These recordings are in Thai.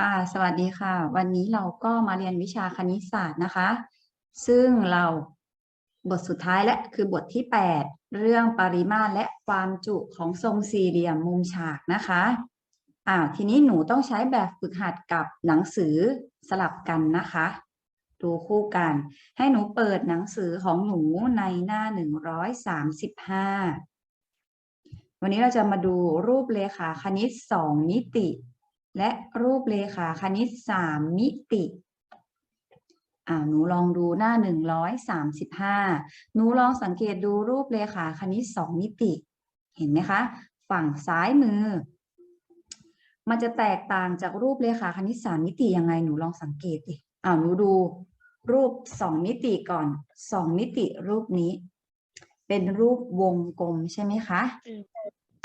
อ่าสวัสดีค่ะ วันนี้เราก็มาเรียนวิชาคณิตศาสตร์นะคะ ซึ่งเราบทสุดท้ายและคือบทที่ 8 เรื่องปริมาตรและความจุของทรงสี่เหลี่ยมมุมฉากนะคะอ่าทีนี้หนูต้องใช้แบบฝึกหัดกับหนังสือสลับกันนะคะ ดูคู่กัน ให้หนูเปิดหนังสือของหนูในหน้า 135 วันนี้เราจะมาดูรูปเลขาคณิต2มิติ และรูปเลขาคณิต 3 มิติอ่าหนูลองดูหน้า 135 หนูลองสังเกตดูรูปเลขาคณิต 2 มิติ เห็นไหมคะ ฝั่งซ้ายมือ มันจะแตกต่างจากรูปเลขาคณิต 3 มิติยังไง หนูลองสังเกตดิอ่าหนูดูรูป 2 มิติก่อน 2 มิติรูปนี้ เป็นรูปวงกลมใช่ไหมคะ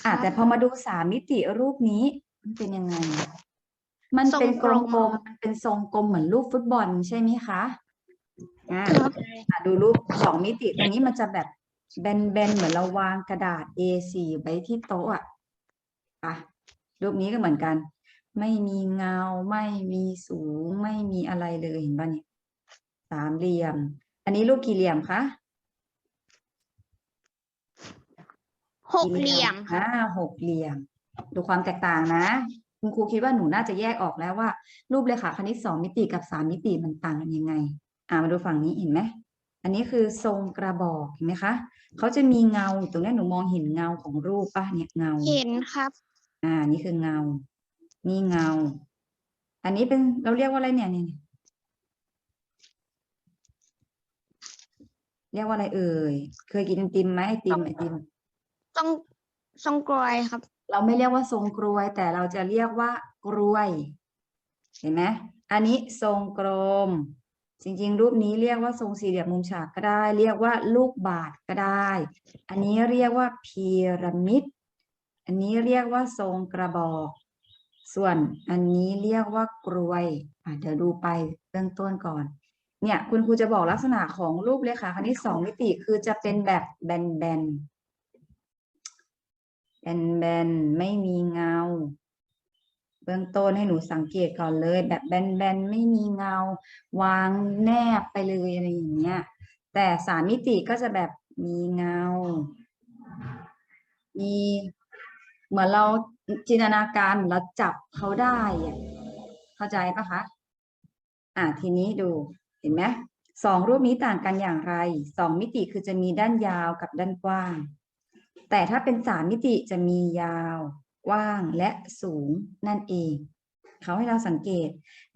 อะแต่พอมาดูสามมิติรูปนี้ มันเป็นยังไง มันเป็นกลทรงกลมมๆมันเป็นทรงกลมเหมือนรูปฟุตบอลใช่ไหมคะอะครับอะดูรูปสองมิติตรงนี้มันจะแบบแบนๆเหมือนเราวางกระดาษ A4 ไว้ที่โต๊ะอะอะรูปนี้ก็เหมือนกัน ไม่มีเงาไม่มีสูง ไม่มีอะไรเลยเห็นป่ะเนี่ยสามเหลี่ยม อันนี้รูปกี่เหลี่ยมคะหกเหลี่ยมครับอ่าหกเหลี่ยม ดูความแตกต่างนะ คุณครูคิดว่าหนูน่าจะแยกออกแล้วว่า รูปเลขาคณิตสองมิติกับสามมิติมันต่างกันยังไง อ่ามาดูฝั่งนี้เห็นไหมอันนี้คือทรงกระบอกเห็นไหมคะเขาจะมีเงาตรงนี้หนูมองเห็นเงาของรูปป่ะเนี่ยเงาเห็นครับ อ่า นี่คือเงา นี่เงา อันนี้เป็นเราเรียกว่าอะไรเนี่ยเนี่ยเนี่ยเรียกว่าอะไรเอ่ย เคยกินไอติมไหมไอติมไอติม ต้องทรงกลอยครับ เราไม่เรียกว่าทรงกรวย แต่เราจะเรียกว่ากรวย เห็นไหมอันนี้ทรงกลม จริงๆ รูปนี้เรียกว่าทรงสี่เหลี่ยมมุมฉากก็ได้ เรียกว่าลูกบาศก์ก็ได้ อันนี้เรียกว่าพีระมิด อันนี้เรียกว่าทรงกระบอก ส่วนอันนี้เรียกว่ากรวยเดี๋ยวดูไปเบื้องต้นก่อนเนี่ยคุณครูจะบอกลักษณะของรูปเลขาคณิตสองมิติคือจะเป็นแบบแบน ๆแบนๆไม่มีเงา เบื้องต้นให้หนูสังเกตก่อนเลย แบบแบนๆไม่มีเงา วางแนบไปเลยอะไรอย่างเงี้ย แต่สามมิติก็จะแบบมีเงา มีเหมือนเราจินตนาการเหมือนเราจับเขาได้อะเข้าใจปะคะ อะทีนี้ดูเห็นไหมสองรูปนี้ต่างกันอย่างไร สองมิติคือจะมีด้านยาวกับด้านกว้าง แต่ถ้าเป็นสามมิติจะมียาวกว้างและสูงนั่นเอง เขาให้เราสังเกต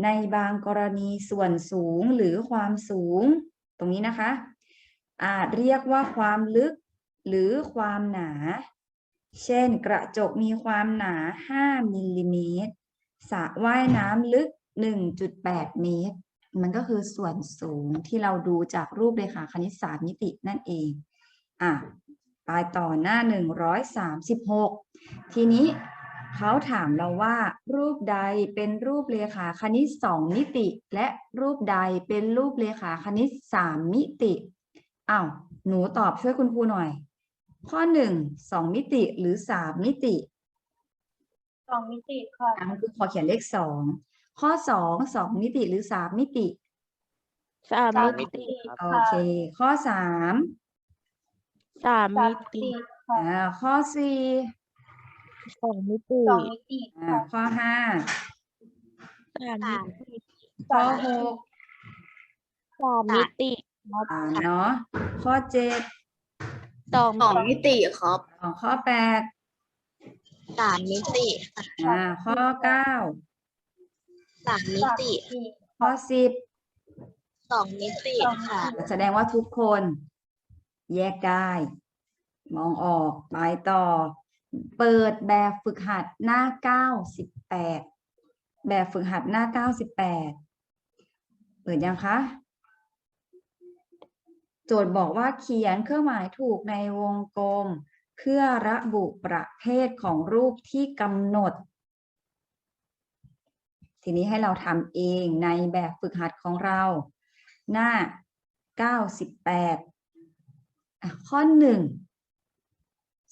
ในบางกรณีส่วนสูงหรือความสูง ตรงนี้นะคะ อาจเรียกว่าความลึกหรือความหนา เช่น กระจกมีความหนา 5มิลลิเมตรสระว่ายน้ำลึก 1.8 เมตร มันก็คือส่วนสูงที่เราดูจากรูปเลขาคณิตศาสตร์มิตินั่นเอง อะ ไปต่อหน้า 136 ทีนี้เขาถามเราว่ารูปใดเป็นรูปเลขาคณิต 2 มิติ และรูปใดเป็นรูปเลขาคณิต 3 มิติอ้าวหนูตอบช่วยคุณครูหน่อย ข้อ 1 2 มิติหรือ 3 มิติสองมิติค่ะอะมันคือขอเขียนเลข 2 ข้อ 2 2 มิติหรือ 3 มิติ สามสามมิมิติติ โอค่ะเค ข้อ 3 สามสามมิมิติติค่ะอ่าข้อ4สองมิติสองมิติอ่าค่ะข้อ5สามมิติข้อ6สามมิติครับอ่าเนาะข้อเจ็ดสองสองมิติครับอ๋อข้อแปดสามมิติอ่าข้อเก้าสามมิสามติมิติ ข้อสิบสองมิติค่ะ แสดงว่าทุกคน แยกได้ มองออกไปต่อ เปิดแบบฝึกหัดหน้าเก้าสิบแปดแบบฝึกหัดหน้าเก้าสิบแปดเปิดยังคะโจทย์บอกว่าเขียนเครื่องหมายถูกในวงกลม เพื่อระบุประเภทของรูปที่กำหนด ทีนี้ให้เราทำเองในแบบฝึกหัดของเรา หน้า 98 อะข้อ1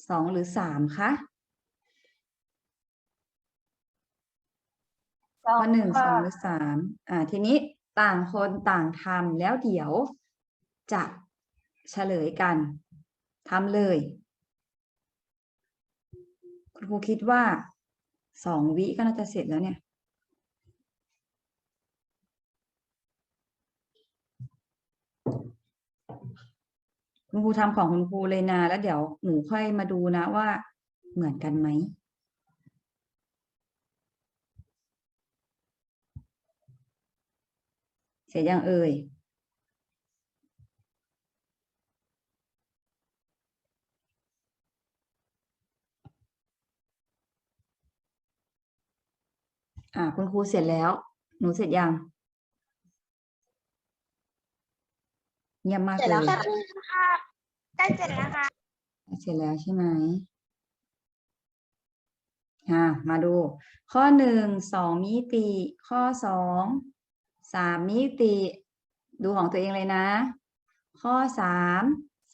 2หรือ3คะข้อหนึ่งสองหรือสามอ่าทีนี้ต่างคนต่างทำแล้วเดี๋ยวจะเฉลยกันทำเลย คุณครูคิดว่าสองวิก็น่าจะเสร็จแล้วเนี่ย คุณครูทำของคุณครูเลยนะแล้วเดี๋ยวหนูค่อยมาดูนะว่าเหมือนกันไหมเสร็จยังเอ่ยอ่าคุณครูเสร็จแล้ว หนูเสร็จยัง เงียบมากเสร็จเลแล้วยค่ะได้เสร็จแล้วค่ะเสร็จแล้วใช่ไหมอ่ามาดู ข้อหนึ่งสองมิติ ข้อสองสามมิติ ดูของตัวเองเลยนะ ข้อสาม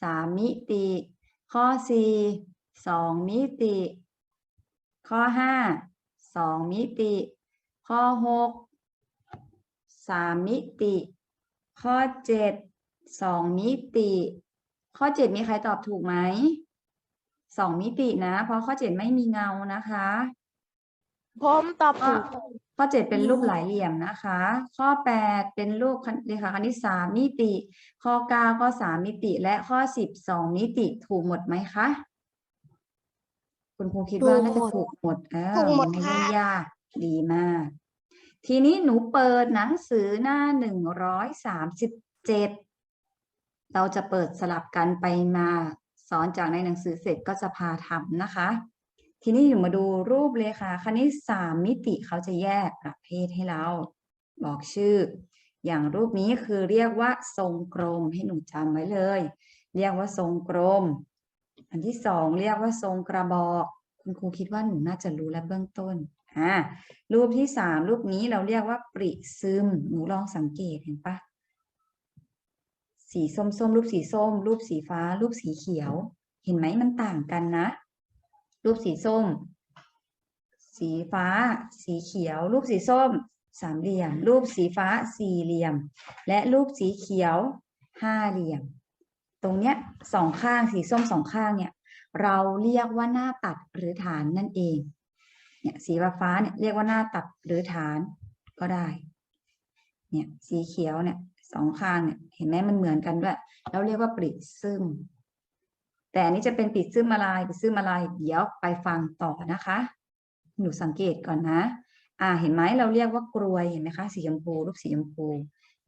สามมิติ ข้อสี่สองมิติ ข้อห้าสองมิติ ข้อหกสามมิติ ข้อเจ็ด สองมิติ ข้อเจ็ดมีใครตอบถูกไหมสองมิตินะ เพราะข้อเจ็ดไม่มีเงานะคะผมตอบข้อถูกข้อเจ็ดเป็นรูปหลายเหลี่ยมนะคะ ข้อแปดเป็นรูปคณเรขาคณิตสามมิติ ข้อเก้าก็สามมิติ และข้อสิบสองมิติถูกหมดไหมคะคุณครูคิดว่าน่าจะถูกหมดเออถูกหมดไม่ค่ะได้ยากดีมาก ทีนี้หนูเปิดหนังสือหน้าหนึ่งร้อยสามสิบเจ็ด เราจะเปิดสลับกันไปมาสอนจากในหนังสือเสร็จก็จะพาทำนะคะ ทีนี้อยู่มาดูรูปเลยค่ะคณิตสามมิติเขาจะแยกประเภทให้เรา บอกชื่อ อย่างรูปนี้คือเรียกว่าทรงกลมให้หนูจำไว้เลย เรียกว่าทรงกลม อันที่สองเรียกว่าทรงกระบอก คุณครูคิดว่าหนูน่าจะรู้แล้วเบื้องต้นอ่ารูปที่สามรูปนี้เราเรียกว่าปริซึมหนูลองสังเกตเห็นปะ สีส้มส้มรูปสีส้ม รูปสีฟ้า รูปสีเขียว เห็นไหมมันต่างกันนะ รูปสีส้ม สีฟ้า สีเขียว รูปสีส้ม สามเหลี่ยม รูปสีฟ้าสี่เหลี่ยม และรูปสีเขียวห้าเหลี่ยม ตรงเนี้ยสองข้างสีส้มสองข้างเนี่ย เราเรียกว่าหน้าตัดหรือฐานนั่นเองเนี่ยสีฟ้าเนี่ยเรียกว่าหน้าตัดหรือฐานก็ได้ เนี่ยสีเขียวเนี่ย สองข้างเนี่ยเห็นไหมมันเหมือนกันด้วยแล้วเรียกว่าปริซึมแต่อันนี้จะเป็นปริซึมอะไรปริซึมอะไรเดี๋ยวไปฟังต่อนะคะ หนูสังเกตก่อนนะ อ่า เห็นไหมเราเรียกว่ากรวยเห็นไหมคะสีชมพูรูปสีชมพู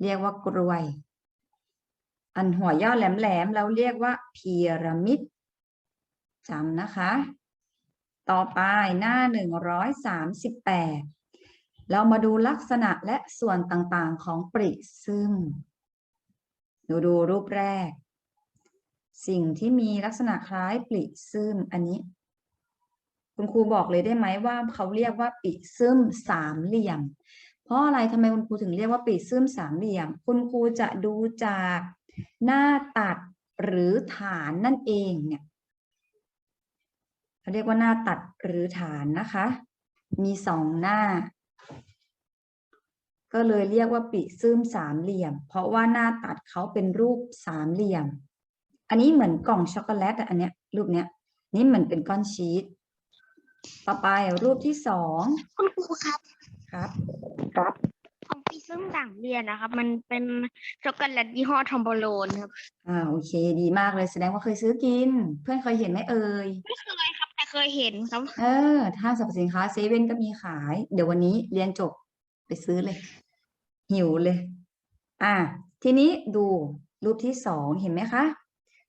เรียกว่ากรวย อันหัวยอดแหลมๆเราเรียกว่าพีระมิดจำนะคะ ต่อไปหน้าหนึ่งร้อยสามสิบแปด เรามาดูลักษณะและส่วนต่างๆของปริซึมดูดูรูปแรก สิ่งที่มีลักษณะคล้ายปริซึมอันนี้ คุณครูบอกเลยได้ไหมว่าเขาเรียกว่าปริซึมสามเหลี่ยม เพราะอะไรทำไมคุณครูถึงเรียกว่าปริซึมสามเหลี่ยม คุณครูจะดูจากหน้าตัดหรือฐานนั่นเองเนี่ยเขาเรียกว่าหน้าตัดหรือฐานนะคะ มีสองหน้า ก็เลยเรียกว่าปิซึมสามเหลี่ยม เพราะว่าหน้าตัดเขาเป็นรูปสามเหลี่ยม อันนี้เหมือนกล่องช็อกโกแลตอะอันเนี้ยรูปเนี้ย นี่เหมือนเป็นก้อนชีสต่อไปรูปที่สองคุณครูครับครับของปีซึ่งต่างเรียนนะครับ มันเป็นช็อกโกแลตยี่ห้อทอมโบโลนครับอ่าโอเค ดีมากเลยแสดงว่าเคยซื้อกิน เพื่อนเคยเห็นไหมเอ่ยไม่เคยครับ แต่เคยเห็นครับ เออถ้างสรรพสินค้าเซเว่นก็มีขาย เดี๋ยววันนี้เรียนจบไปซื้อเลย หิวเลย อะทีนี้ดูรูปที่สองเห็นไหมคะ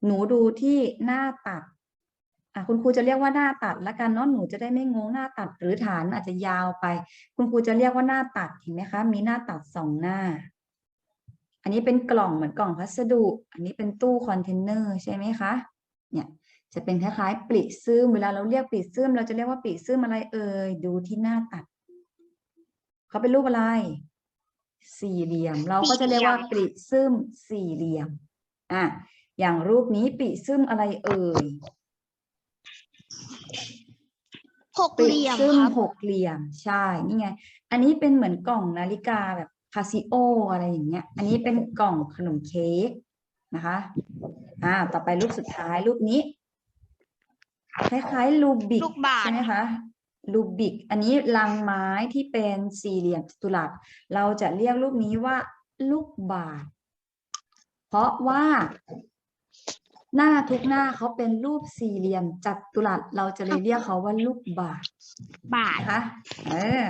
หนูดูที่หน้าตัดอะคุณครูจะเรียกว่าหน้าตัดละกันเนาะหนูจะได้ไม่งงหน้าตัดหรือฐานอาจจะยาวไป คุณครูจะเรียกว่าหน้าตัดเห็นไหมคะ มีหน้าตัดสองหน้า อันนี้เป็นกล่องเหมือนกล่องพัสดุ อันนี้เป็นตู้คอนเทนเนอร์ใช่ไหมคะเนี่ยจะเป็นคล้ายๆปริซึมเวลาเราเรียกปริซึมเราจะเรียกว่าปริซึมอะไรเอ่ยดูที่หน้าตัดเขาเป็นรูปอะไร สี่เหลี่ยม เราก็จะเรียกว่าปริซึมสี่เหลี่ยมอะอย่างรูปนี้ปริซึมอะไรเอ่ยหกปริเหลี่ยมซึมครับหกเหลี่ยมใช่นี่ไง อันนี้เป็นเหมือนกล่องนาฬิกาแบบคาซิโออะไรอย่างเงี้ย อันนี้เป็นกล่องขนมเค้กนะคะ อ่า ต่อไปรูปสุดท้ายรูปนี้ คล้ายๆลูบิกลูกบาศก์ใช่ไหมคะ ลูบิก อันนี้ลังไม้ที่เป็นสี่เหลี่ยมจัตุรัส เราจะเรียกรูปนี้ว่า ลูกบาศก์เพราะว่า หน้าทุกหน้าเขาเป็นรูปสี่เหลี่ยมจัตุรัส เราจะเลยเรียกเขาว่าลูกบาศก์บาทนะคะเออ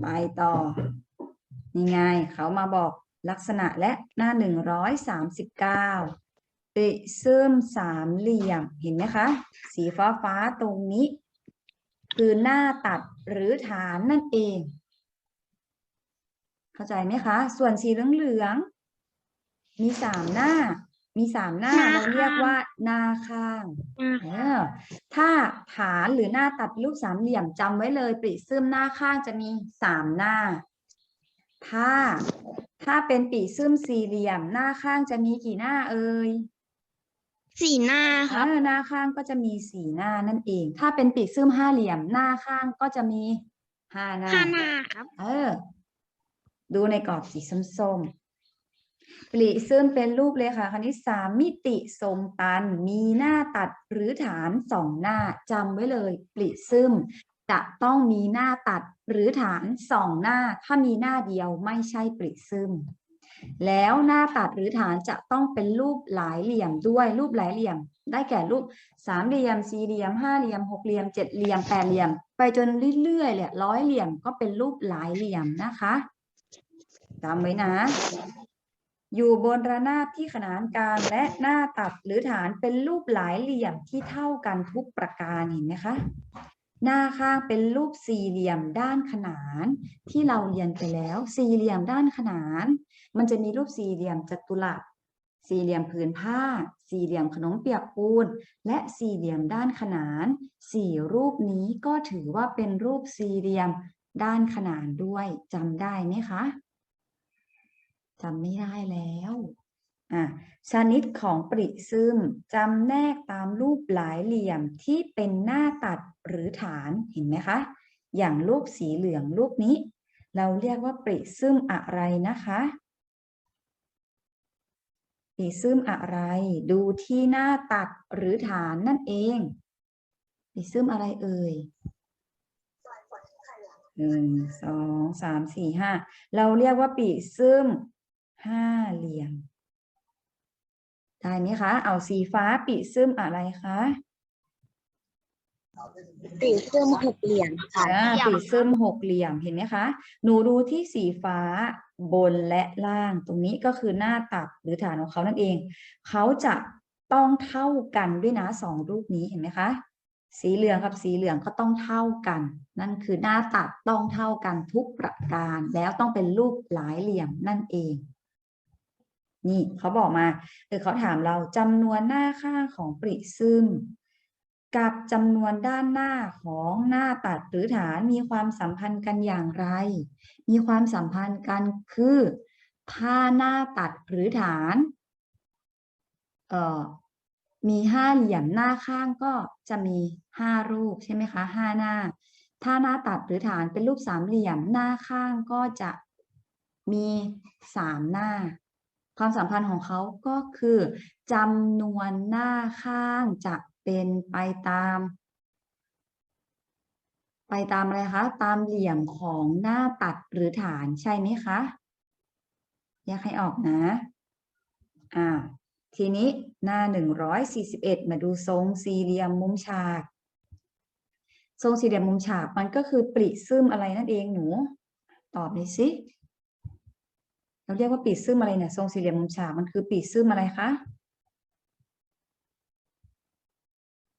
ไปต่อนี่ไงเขามาบอกลักษณะและหน้าหนึ่งร้อยสามสิบเก้าปริซึมสามเหลี่ยม เห็นไหมคะ สีฟ้าฟ้าๆตรงนี้ คือหน้าตัดหรือฐานนั่นเอง เข้าใจไหมคะ ส่วนสีเหลืองๆมีสามหน้า มีสามหน้าหน้าเราเรียกข้างว่าหน้าข้างอ่าเออถ้าฐานหรือหน้าตัดรูปสามเหลี่ยมจำไว้เลยปริซึมหน้าข้างจะมีสามหน้า ถ้าถ้าเป็นปริซึมสี่เหลี่ยมหน้าข้างจะมีกี่หน้าเอ่ย สี่หน้าครับเออหน้าข้างก็จะมีสี่หน้านั่นเอง ถ้าเป็นปริซึมห้าเหลี่ยมหน้าข้างก็จะมีห้าหน้า ห้าหน้าครับ เออ ดูในกรอบสีส้มๆปริซึมเป็นรูปเลยค่ะ คณิตสามมิติทรงตัน มีหน้าตัดหรือฐานสองหน้าจำไว้เลยปริซึมจะต้องมีหน้าตัดหรือฐานสองหน้า ถ้ามีหน้าเดียวไม่ใช่ปริซึม แล้วหน้าตัดหรือฐานจะต้องเป็นรูปหลายเหลี่ยมด้วยรูปหลายเหลี่ยม ได้แก่รูปสามเหลี่ยมสี่เหลี่ยมห้าเหลี่ยมหกเหลี่ยมเจ็ดเหลี่ยมแปดเหลี่ยม ไปจนเรื่อยๆเลยร้อยเหลี่ยมก็เป็นรูปหลายเหลี่ยมนะคะจำไว้นะอยู่บนระนาบที่ขนานกันและหน้าตัดหรือฐานเป็นรูปหลายเหลี่ยมที่เท่ากันทุกประการเห็นไหมคะ หน้าข้างเป็นรูปสี่เหลี่ยมด้านขนาน ที่เราเรียนไปแล้ว สี่เหลี่ยมด้านขนาน มันจะมีรูปสี่เหลี่ยมจัตุรัส สี่เหลี่ยมผืนผ้า สี่เหลี่ยมขนมเปียกปูน และสี่เหลี่ยมด้านขนานสี่รูปนี้ก็ถือว่าเป็นรูปสี่เหลี่ยมด้านขนานด้วยจำได้ไหมคะจำไม่ได้แล้วอะชนิดของปริซึมจำแนกตามรูปหลายเหลี่ยมที่เป็นหน้าตัดหรือฐานเห็นไหมคะ อย่างรูปสีเหลืองรูปนี้ เราเรียกว่าปริซึมอะไรนะคะ ปริซึมอะไร ดูที่หน้าตัดหรือฐานนั่นเองปริซึมอะไรเอ่ยหนึ่งสองสามสี่ห้าเราเรียกว่าปริซึมห้าเหลี่ยมได้ไหมคะ เอาสีฟ้าปริซึมอะไรคะปริซึมหกเหลี่ยมค่ะอ่าเหลี่ยมปริซึมหกเหลี่ยมเห็นไหมคะ หนูดูที่สีฟ้า บนและล่างตรงนี้ก็คือหน้าตัดหรือฐานของเขานั่นเอง เขาจะต้องเท่ากันด้วยนะสองรูปนี้เห็นไหมคะ สีเหลืองกับสีเหลืองก็ต้องเท่ากัน นั่นคือหน้าตัดต้องเท่ากันทุกประการ แล้วต้องเป็นรูปหลายเหลี่ยมนั่นเอง นี่เขาบอกมาเออเขาถามเราจำนวนหน้าข้าของปริซึม กับจำนวนด้านหน้าของหน้าตัดหรือฐานมีความสัมพันธ์กันอย่างไร มีความสัมพันธ์กันคือถ้าหน้าตัดหรือฐานเอ่อมีห้าเหลี่ยมหน้าข้างก็จะมีห้ารูปใช่ไหมคะห้าหน้า ถ้าหน้าตัดหรือฐานเป็นรูปสามเหลี่ยมหน้าข้างก็จะมีสามหน้า ความสัมพันธ์ของเขาก็คือจำนวนหน้าข้างจะ เป็นไปตาม ไปตามอะไรคะ ตามเหลี่ยมของหน้าตัดหรือฐานใช่ไหมคะแยกให้ออกนะอ่าทีนี้หน้าหนึ่งร้อยสี่สิบเอ็ดมาดูทรงสี่เหลี่ยมมุมฉาก ทรงสี่เหลี่ยมมุมฉากมันก็คือปริซึมอะไรนั่นเองหนู ตอบหน่อยสิเราเรียกว่าปีซึมอะไรเนี่ยทรงสี่เหลี่ยมมุมฉากมันคือปีซึมอะไรคะ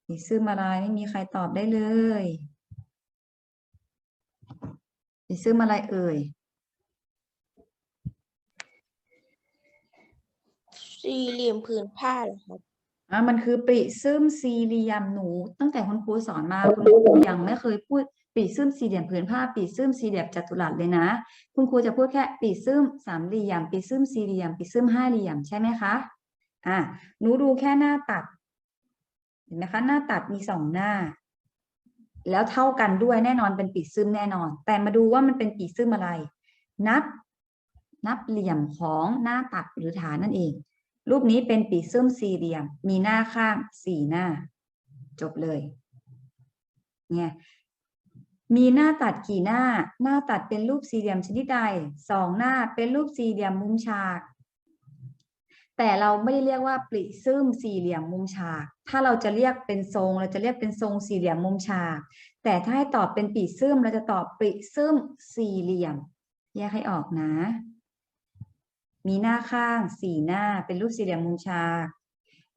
ปีซึมอะไรไม่มีใครตอบได้เลยปีซึมอะไรเอ่ย สี่เหลี่ยมผืนผ้าเหรอครับอะมันคือปริซึมสี่เหลี่ยมหนู ตั้งแต่คุณครูสอนมาคุณครูยังไม่เคยพูดปริซึมสี่เหลี่ยมผืนผ้าปริซึมสี่เหลี่ยมจัตุรัสเลยนะ คุณครูจะพูดแค่ปริซึมสามเหลี่ยมปริซึมสี่เหลี่ยมปริซึมห้าเหลี่ยมใช่ไหมคะอะหนูดูแค่หน้าตัด เห็นไหมคะหน้าตัดมีสองหน้า แล้วเท่ากันด้วยแน่นอนเป็นปีซึมแน่นอน แต่มาดูว่ามันเป็นปีซึมอะไร นับ นับเหลี่ยมของหน้าตัดหรือฐานนั่นเอง รูปนี้เป็นปีซึมสี่เหลี่ยม มีหน้าข้างสี่หน้า จบเลย เนี่ยมีหน้าตัดกี่หน้า หน้าตัดเป็นรูปสี่เหลี่ยมชนิดใดสองหน้าเป็นรูปสี่เหลี่ยมมุมฉาก แต่เราไม่ได้เรียกว่าปริซึมสี่เหลี่ยมมุมฉาก ถ้าเราจะเรียกเป็นทรง เราจะเรียกเป็นทรงสี่เหลี่ยมมุมฉาก แต่ถ้าให้ตอบเป็นปริซึมเราจะตอบปริซึมสี่เหลี่ยม แยกให้ออกนะ มีหน้าข้างสี่หน้าเป็นรูปสี่เหลี่ยมมุมฉาก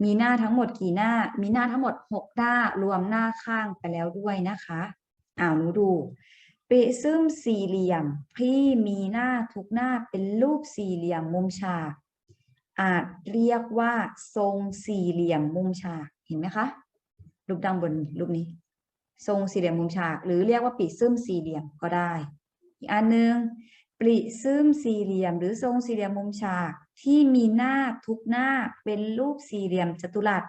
มีหน้าทั้งหมดกี่หน้า มีหน้าทั้งหมดหกหน้ารวมหน้าข้างไปแล้วด้วยนะคะอ้าวหนูดูปริซึมสี่เหลี่ยมที่มีหน้าทุกหน้าเป็นรูปสี่เหลี่ยมมุมฉาก อาจเรียกว่าทรงสี่เหลี่ยมมุมฉากเห็นไหมคะรูปด้านบนรูปนี้ ทรงสี่เหลี่ยมมุมฉาก หรือเรียกว่าปริซึมสี่เหลี่ยมก็ได้ อีกอันหนึ่งปริซึมสี่เหลี่ยม หรือทรงสี่เหลี่ยมมุมฉากที่มีหน้าทุกหน้าเป็นรูปสี่เหลี่ยมจัตุรัส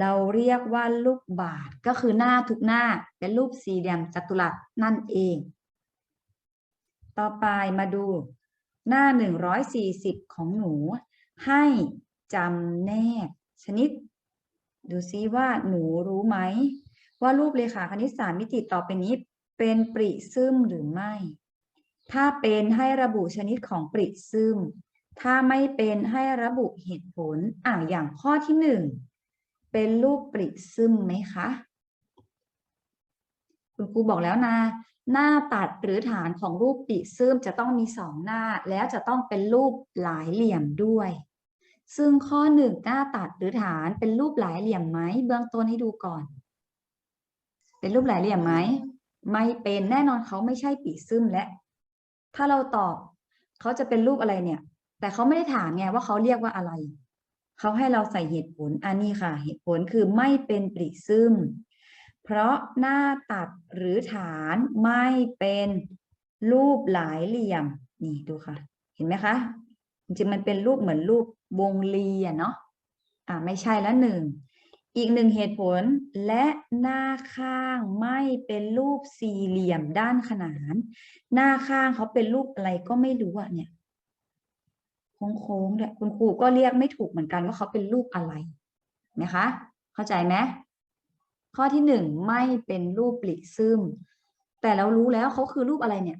เราเรียกว่าลูกบาศก์ก็คือหน้าทุกหน้าเป็นรูปสี่เหลี่ยมจัตุรัสนั่นเอง ต่อไปมาดูหน้า 140 ของหนู ให้จำแนกชนิด ดูซิว่าหนูรู้ไหม ว่ารูปเลขาคณิตสามมิติต่อไปนี้เป็นปริซึมหรือไม่ ถ้าเป็นให้ระบุชนิดของปริซึม ถ้าไม่เป็นให้ระบุเหตุผลอ่าอย่างข้อที่หนึ่งเป็นรูปปริซึมไหมคะ คุณครูบอกแล้วนะ หน้าตัดหรือฐานของรูปปริซึมจะต้องมีสองหน้า แล้วจะต้องเป็นรูปหลายเหลี่ยมด้วย ซึ่งข้อหนึ่งหน้าตัดหรือฐานเป็นรูปหลายเหลี่ยมไหมเบื้องต้นให้ดูก่อน เป็นรูปหลายเหลี่ยมไหมไม่เป็นแน่นอนเขาไม่ใช่ปีซึมและ ถ้าเราตอบเขาจะเป็นรูปอะไรเนี่ย แต่เขาไม่ได้ถามไงว่าเขาเรียกว่าอะไรเขาให้เราใส่เหตุผลอันนี้ค่ะ เหตุผลคือไม่เป็นปริซึม เพราะหน้าตัดหรือฐานไม่เป็นรูปหลายเหลี่ยม นี่ดูค่ะ เห็นไหมคะ จริงๆมันเป็นรูปเหมือนรูปวงรีอะเนาะอ่าไม่ใช่ละหนึ่ง อีกหนึ่งเหตุผลและหน้าข้างไม่เป็นรูปสี่เหลี่ยมด้านขนาน หน้าข้างเขาเป็นรูปอะไรก็ไม่รู้อะเนี่ยโค้งๆเนี่ยคุณครูก็เรียกไม่ถูกเหมือนกันว่าเขาเป็นรูปอะไรนะคะ เข้าใจไหม ข้อที่หนึ่งไม่เป็นรูปปลิซึมแต่เรารู้แล้วเขาคือรูปอะไรเนี่ย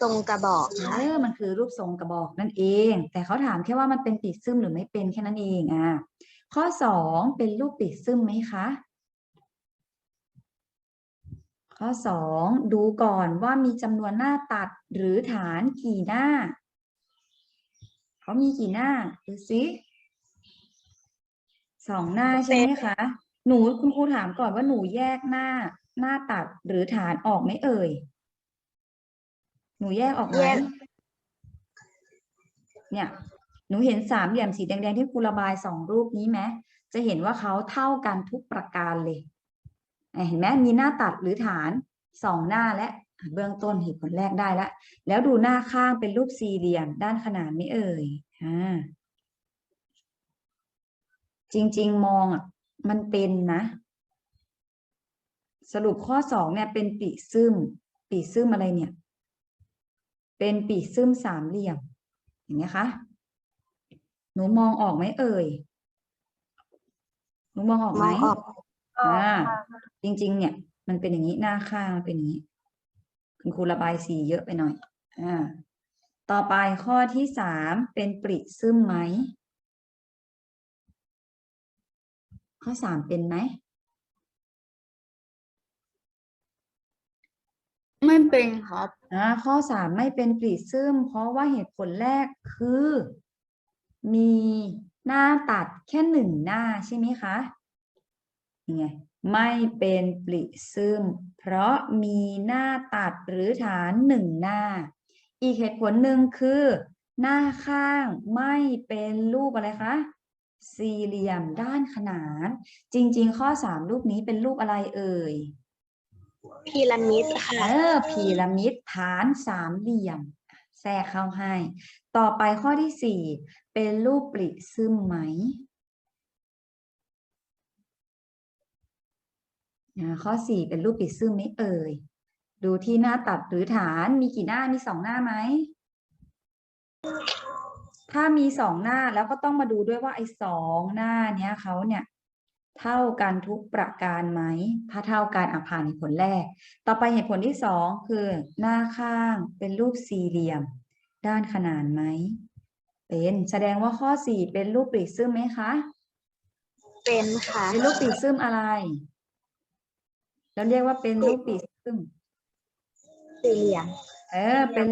ทรงกระบอกเอค่ะอมันคือรูปทรงกระบอกนั่นเอง แต่เขาถามแค่ว่ามันเป็นปีซึมหรือไม่เป็นแค่นั้นเองอะข้อสองเป็นรูปปีซึมไหมคะข้อสองดูก่อนว่ามีจำนวนหน้าตัดหรือฐานกี่หน้า เขามีกี่หน้าดูสิ สองหน้าใช่ไหมคะ หนูคุณครูถามก่อนว่าหนูแยกหน้าหน้าตัดหรือฐานออกไหมเอ่ย หนูแยกออกไหมแยก เนี่ย หนูเห็นสามเหลี่ยมสีแดงๆที่ครูระบายสองรูปนี้ไหมจะเห็นว่าเขาเท่ากันทุกประการเลยอะเห็นไหมมีหน้าตัดหรือฐานสองหน้าและอะเบื้องต้นเหตุผลแรกได้แล้วแล้วดูหน้าข้างเป็นรูปสี่เหลี่ยมด้านขนานไหม่เอ่ยอ่า จริง ๆ มองอะมันเป็นนะ สรุปข้อสองเนี่ยเป็นปีซึมปีซึมอะไรเนี่ย เป็นปีซึมสามเหลี่ยมเห็นไหมคะหนูมองออกไหมเอ่ยหนูมองออกมไหมองออกอ่าจริง ๆ เนี่ย มันเป็นอย่างนี้หน้าข้างมันเป็นอย่างนี้คุณครูระบายสีเยอะไปหน่อย อ่า ต่อไปข้อที่สามเป็นปริซึมไหม ข้อสามเป็นไหม ไม่เป็นครับอ่าข้อสามไม่เป็นปริซึมเพราะว่าเหตุผลแรกคือ มีหน้าตัดแค่หนึ่งหน้าใช่ไหมคะนี่ไงไม่เป็นปริซึมเพราะมีหน้าตัดหรือฐานหนึ่งหน้า อีกเหตุผลหนึ่งคือ หน้าข้างไม่เป็นรูปอะไรคะ สี่เหลี่ยมด้านขนาน จริง ๆ ข้อสามรูปนี้เป็นรูปอะไรเอ่ยพีระมิดค่ะเออพีระมิดฐานสามเหลี่ยม แทรกเข้าให้ ต่อไปข้อที่สี่เป็นรูปปริซึมไหมอ่าข้อสี่เป็นรูปปิดซึมไหมเอ่ยดูที่หน้าตัดหรือฐานมีกี่หน้ามีสองหน้าไหม ถ้ามีสองหน้าแล้วก็ต้องมาดูด้วยว่าไอ้สองหน้าเนี้ยเขาเนี่ย เท่ากันทุกประการไหม ถ้าเท่ากันอะผ่านเหตุผลแรก ต่อไปเหตุผลที่สองคือ หน้าข้างเป็นรูปสี่เหลี่ยม ด้านขนานไหม เป็นแสดงว่าข้อสี่เป็นรูปปริซึมไหมคะ เป็นค่ะ เป็นรูปปริซึมอะไรเราเรียกว่าเป็นรูปปริซึมสี่เหลี่ยม เออ เป็น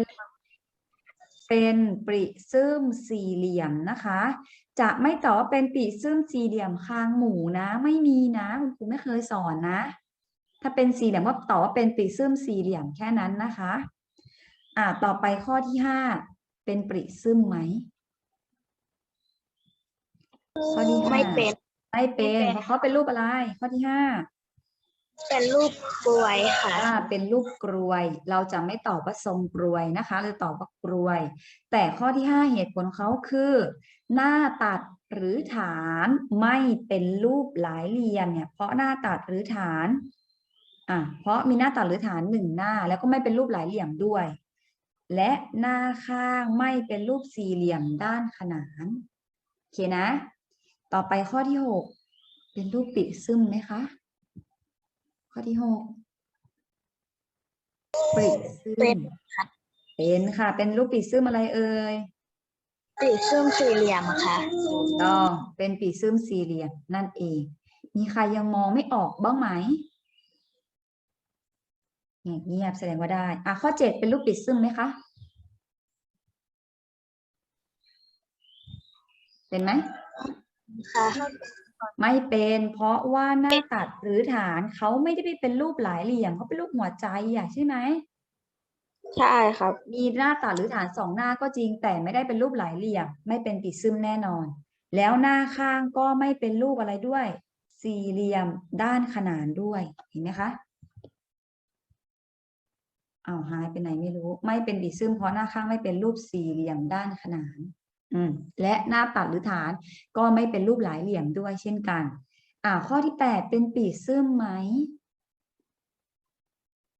เป็นปริซึมสี่เหลี่ยมนะคะ จะไม่ตอบว่าเป็นปริซึมสี่เหลี่ยมคางหมูนะ ไม่มีนะคุณครูไม่เคยสอนนะ ถ้าเป็นสี่เหลี่ยมก็ตอบว่าเป็นปริซึมสี่เหลี่ยมแค่นั้นนะคะอ่าต่อไปข้อที่ห้าเป็นปริซึมไหมข้อที่ห้าไม่เป็นไม่เป็นไม่เป็นเพราะเขาเป็นรูปอะไรข้อที่ห้า เป็นรูปกลวยค่ะ อ่าเป็นรูปกรวย เราจะไม่ตอบว่าทรงกรวยนะคะ เราตอบว่ากรวย แต่ข้อที่ห้าเหตุผลเขาคือ หน้าตัดหรือฐานไม่เป็นรูปหลายเหลี่ยมเนี่ย เพราะหน้าตัดหรือฐานอะเพราะมีหน้าตัดหรือฐานหนึ่งหน้า แล้วก็ไม่เป็นรูปหลายเหลี่ยมด้วย และหน้าข้างไม่เป็นรูปสี่เหลี่ยมด้านขนานโอเคนะ ต่อไปข้อที่หกเป็นรูปปิซึมไหมคะ ข้อที่หกปริซึเป็มนค่ะ เป็นค่ะ เป็นรูปปิซึมอะไรเอ่ยปีซึ่มสี่เหลี่ยมค่ะถูกต้องเป็นปีซึมสี่เหลี่ยมนั่นเอง มีใครยังมองไม่ออกบ้างไหมเงียบเงียบแสดงว่าได้ อะข้อเจ็ดเป็นรูปปิดซึมไหมคะ เป็นไหมค่ะ ไม่เป็นเพราะว่าหน้าตัดหรือฐานเขาไม่ได้เป็นรูปหลายเหลี่ยมเขาเป็นรูปหัวใจอะใช่ไหมใช่ครับ มีหน้าตัดหรือฐานสองหน้าก็จริง แต่ไม่ได้เป็นรูปหลายเหลี่ยม ไม่เป็นปิดซึมแน่นอน แล้วหน้าข้างก็ไม่เป็นรูปอะไรด้วย สี่เหลี่ยมด้านขนานด้วยเห็นไหมคะเอาวหายไปไหนไม่รู้ ไม่เป็นปิดซึมเพราะหน้าข้างไม่เป็นรูปสี่เหลี่ยมด้านขนานอืม และหน้าตัดหรือฐานก็ไม่เป็นรูปหลายเหลี่ยมด้วยเช่นกัน อ่า ข้อที่แปดเป็นปีซึมไหม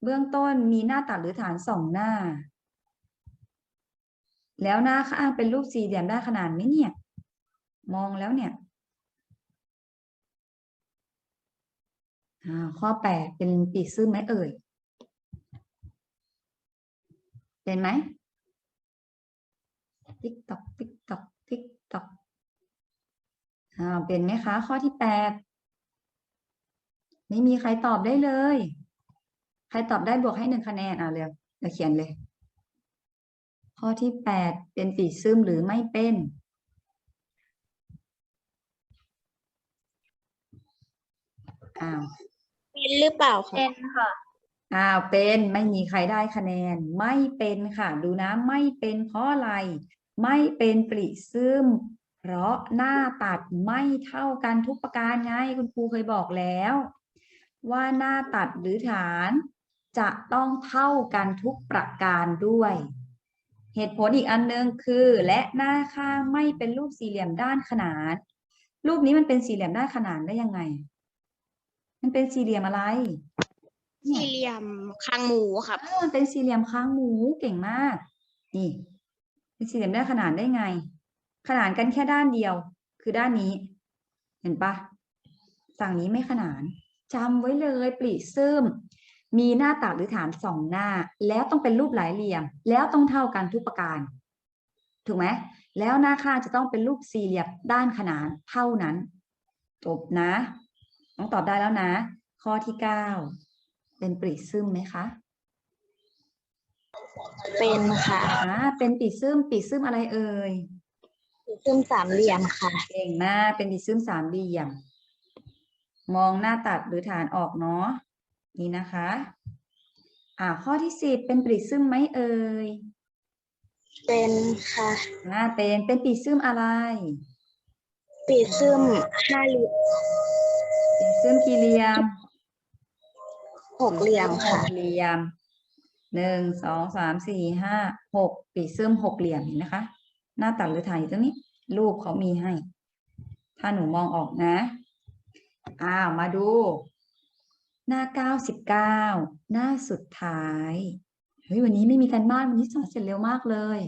เบื้องต้นมีหน้าตัดหรือฐานสองหน้า แล้วหน้าข้างเป็นรูปสี่เหลี่ยมได้ขนานไหมเนี่ย มองแล้วเนี่ยอ่าข้อแปดเป็นปีซึมไหมเอ่ย เป็นไหมติ๊กตอกติ๊กตอกติ๊กตอกอ่า เป็นไหมคะ ข้อที่แปดไม่มีใครตอบได้เลย ใครตอบได้บวกให้หนึ่งคะแนนอะเร็วเดี๋ยวเขียนเลย ข้อที่แปดเป็นปีซึมหรือไม่เป็น อ้าวเป็นหรือเปล่าคะเป็นค่ะอ้าวเป็นไม่มีใครได้คะแนน ไม่เป็นค่ะ ดูนะ ไม่เป็นเพราะอะไร ไม่เป็นปริซึม เพราะหน้าตัดไม่เท่ากันทุกประการไงคุณครูเคยบอกแล้ว ว่าหน้าตัดหรือฐานจะต้องเท่ากันทุกประการด้วย เหตุผลอีกอันหนึงคือ และหน้าข้างไม่เป็นรูปสี่เหลี่ยมด้านขนานรูปนี้มันเป็นสี่เหลี่ยมด้านขนานได้ยังไง มันเป็นสี่เหลี่ยมอะไร สี่เหลี่ยมคางหมูครับเออมันเป็นสี่เหลี่ยมค้างหมูเก่งมาก นี่ เป็นสี่เหลี่ยมได้ขนานได้ไง ขนานกันแค่ด้านเดียว คือด้านนี้ เห็นปะฝั่งนี้ไม่ขนานจำไว้เลยปลีซึมมีหน้าตัดหรือฐานสองหน้า แล้วต้องเป็นรูปหลายเหลี่ยม แล้วต้องเท่ากันทุกประการ ถูกไหมแล้วหน้าข้างจะต้องเป็นรูปสี่เหลี่ยมด้านขนานเท่านั้น จบนะ ต้องตอบได้แล้วนะ ข้อที่เก้าเป็นปริซึมไหมคะ เป็นค่ะอ่าเป็นปีซึมปีซึมอะไรเอ่ยปี ซึ่มสามเหลี่ยมค่ะ เก่งมาก เป็นปีซึมสามเหลี่ยม มองหน้าตัดหรือฐานออกเนาะ นี่นะคะ อ่า ข้อที่สิบเป็นปีซึมไหมเอ่ย เป็นค่ะอ่าเป็น เป็นปีซึมอะไรปีซึ่มห้าเหลี่ยมปีซึมกี่เหลี่ยมหกเหลี่ยมหค่ะกเหลี่ยม หนึ่ง สอง สาม สี่ ห้า หกปีซึมหกเหลี่ยมเห็นไหมคะ หน้าตัดหรือฐานอยู่ตรงนี้ รูปเขามีให้ ถ้าหนูมองออกนะ อ้าว มาดู หน้าเก้าสิบเก้าหน้าสุดท้าย เฮ้ย วันนี้ไม่มีการบ้าน วันนี้สอนเสร็จเร็วมากเลย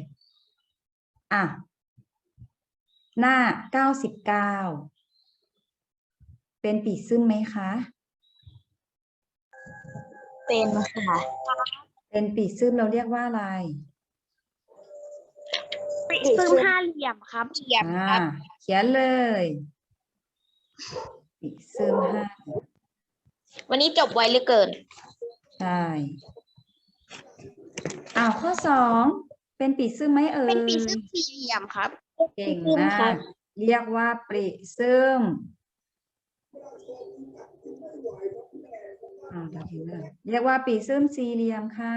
อะ หน้าเก้าสิบเก้าเป็นปีซึมไหมคะ เป็นค่ะ เป็นปีซึมเราเรียกว่าอะไร ปีซึมห้าเหลี่ยมครับเหลี่ยมอ่าครับเขียนเลยปีซึมห้าวันนี้จบไวเหลือเกิน ใช่อ้าวข้อสองเป็นปีซึมไหมเอ่ย เป็นปีซึมสี่เหลี่ยมครับ เก่งปีซึมมาครักบเรียกว่าปริซึมอ่าเดี๋ยวทีเลยเรียกว่าปีซึมสี่เหลี่ยมค่ะ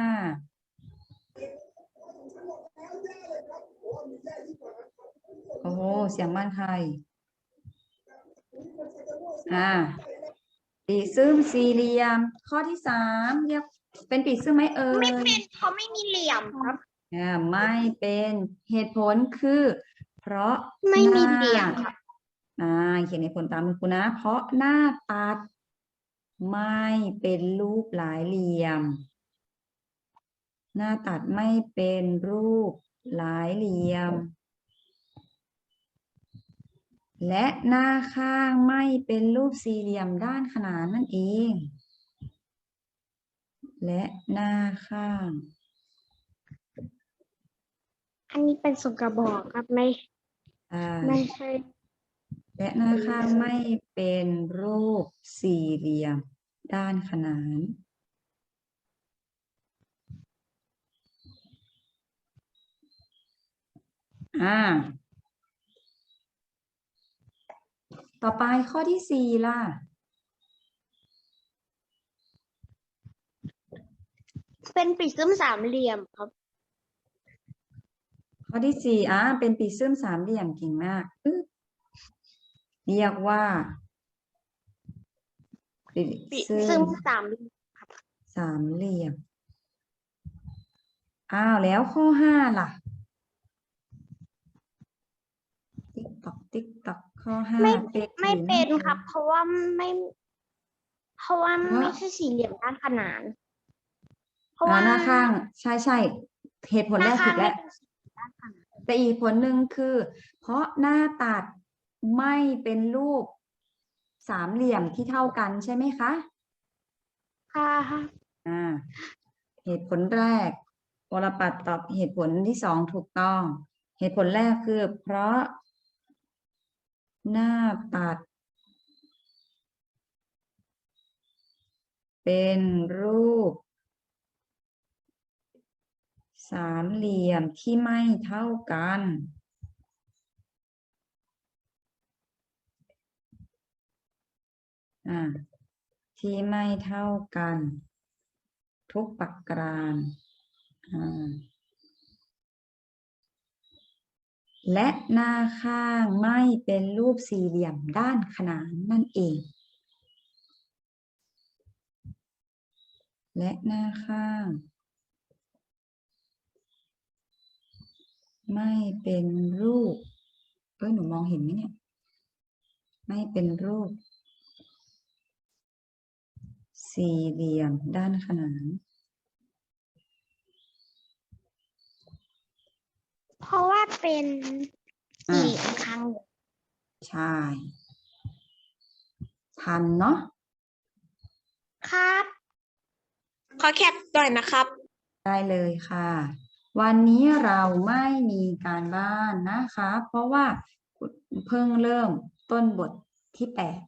โอ้โหเสียงบ้านใคร อ่าปีซึมสี่เหลี่ยม ข้อที่สามเรียกเป็นปีซึมไหมเอ่ยไม่เป็นเขาไม่มีเหลี่ยมครับอ่าไม่เป็นเหตุผลคือ เพราะไม่มีน้าเหลี่ยมครับอ่าเขียนเหตุผลตามคุณครูนะ เพราะหน้าตัด ไม่เป็นรูปหลายเหลี่ยม หน้าตัดไม่เป็นรูป หลายเหลี่ยม และหน้าข้างไม่เป็นรูปสี่เหลี่ยมด้านขนานนั่นเอง และหน้าข้าง อันนี้เป็นส่วนกระบอกครับไม่อ่าไม่ใช่และหน้าข้างไม่เป็นรูปสี่เหลี่ยมด้านขนาน อ่า ต่อไปข้อที่สี่ล่ะ เป็นปีซึมสามเหลี่ยมครับ ข้อที่สี่อ่าเป็นปีซึมสามเหลี่ยมเก่งมากอึ๊บเรียกว่าปีปีซึซึมมสามเหลี่ยมสามเหลี่ยม อ้าวแล้วข้อห้าล่ะ ติ๊กตอกติ๊กตอกข้อห้าไม่เป็นไม่หรือเป็นไม่ครับ เพราะว่าไม่ เพราะว่าเพราะไม่ใช่สี่เหลี่ยมด้านขนาน เพราะอ่าว่าหน้าข้างใช่ใช่เหตุผลหแรน้ากผิข้างดแล้วไม่เป็นสี่เหลี่ยมด้านขนานแต่อีกผลหนึ่งคือ เพราะหน้าตัดไม่เป็นรูปสามเหลี่ยมที่เท่ากันใช่ไหมคะ ค่ะอ่า เหตุผลแรกวรปัตรตอบเหตุผลที่สองถูกต้อง เหตุผลแรกคือ เพราะ หน้าตัด เป็นรูป สามเหลี่ยมที่ไม่เท่ากันอ่าที่ไม่เท่ากัน ทุกปักกรานอ่า และหน้าข้างไม่เป็นรูปสี่เหลี่ยมด้านขนานนั่นเอง และหน้าข้าง ไม่เป็นรูป เอ้ยหนูมองเห็นไหมเนี่ย ไม่เป็นรูป สี่เหลี่ยมด้านขนาน เพราะว่าเป็นอ่าสี่เหลี่ยมครั้งใช่ ทันเนาะ ครับ ขอแคปหน่อยนะครับ ได้เลยค่ะ วันนี้เราไม่มีการบ้านนะคะ เพราะว่าเพิ่งเริ่มต้นบทที่แปด